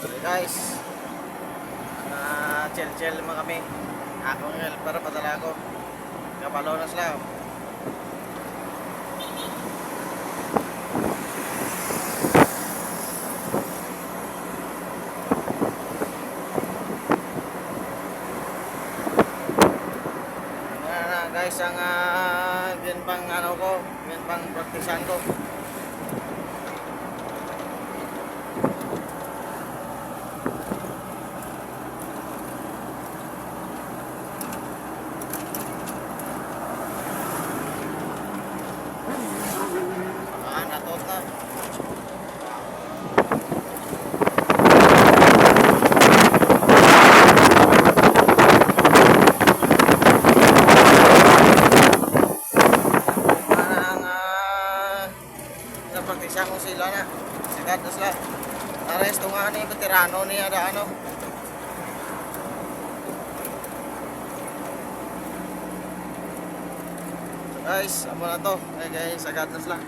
Guys. Ah, chill chill naman kami. Ako ng helper padala ko. Kapalo na sila. Yan na guys ang uh, yun pang ano ko, yun pang praktisan ko. Napagtisya ko sila na. Sikat na sila. Aresto nga ni veterano niya da ano. So guys, amo na to. Okay guys, agad na.